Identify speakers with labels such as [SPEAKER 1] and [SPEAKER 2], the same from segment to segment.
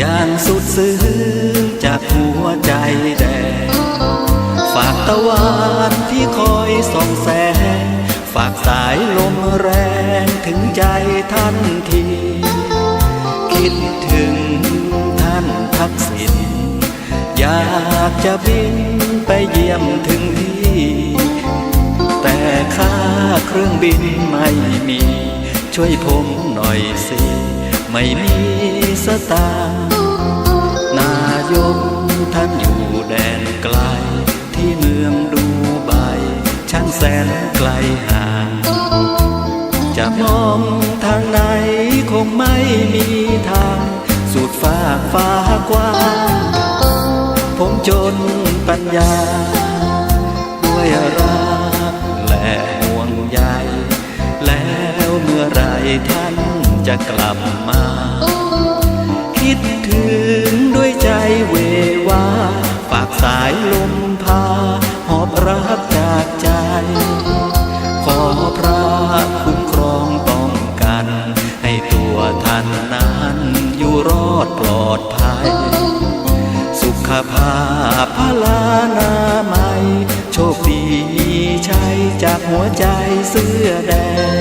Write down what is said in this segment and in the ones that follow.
[SPEAKER 1] ย่างสุดซึ้งจากหัวใจแดงฝากตะวันที่คอยส่องแสง ฝากสายลมแรงถึงใจท่านที คิดถึงท่านทักษิณอยากจะบินไปเยี่ยมถึงที่ แต่ค่าเครื่องบินไม่มี ช่วยผมหน่อยสิ ไม่มีสตานายกท่านอยู่แดนไกล ที่เมืองดูไบช่างแสนไกลห่าง จะมองทางไหนคงไม่มีทาง สุดฟ้าฟ้ากว้างผมจนปัญญา ด้วยรักและห่วงใยแล้วเมื่อไรท่าน จะกลับมา คิดถึงด้วยใจเววาฝากสายลมพา หอบรักจากใจ ขอพระคุ้มครองป้องกัน ให้ตัวท่านนั้นอยู่รอดปลอดภัย สุขภาพพลานาไมัยโชคดีมีชัยจากหัวใจเสื้อแดง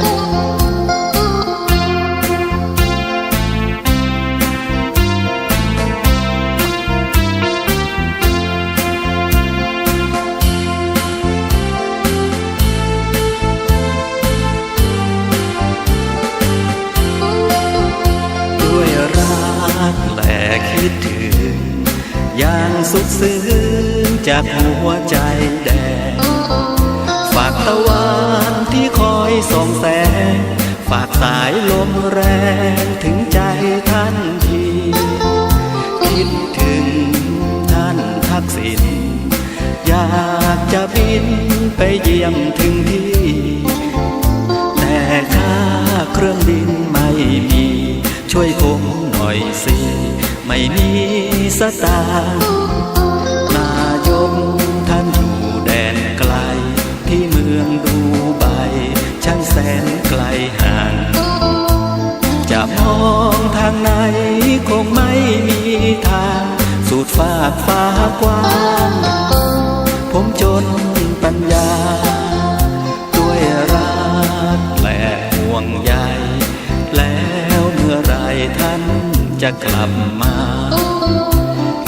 [SPEAKER 1] อย่างสุดซึ้งจากหัวใจแดง ฝากตะวันที่คอยส่องแสง ฝากสายลมแรงถึงใจท่านที คิดถึงท่านทักษิณยา ผมหน่อยสิ ไม่มีสตางค์นายกท่านอยู่แดนไกล ที่เมืองดูไบช่างแสนไกลห่าง จะมองทางไหนคงไม่มีทางสุดฟากฟ้ากว้าง กลับมา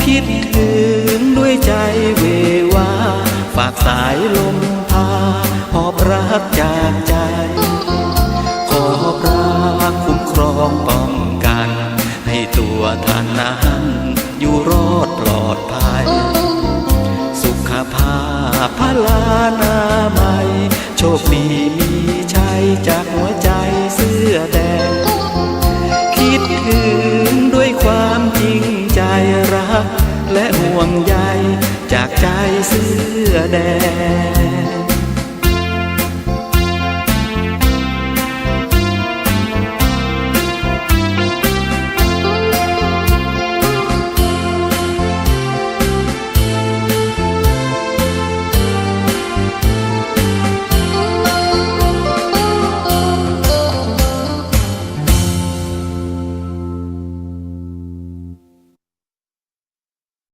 [SPEAKER 1] คิดถึงด้วยใจเววา ฝากสายลมพาหอบรักจากใจ ขอพระคุ้มครองป้องกัน ให้ตัวท่านนั้นอยู่รอดปลอดภัย สุขภาพพลานามัย โชคดีมีชัยจากหัวใจเสื้อแดง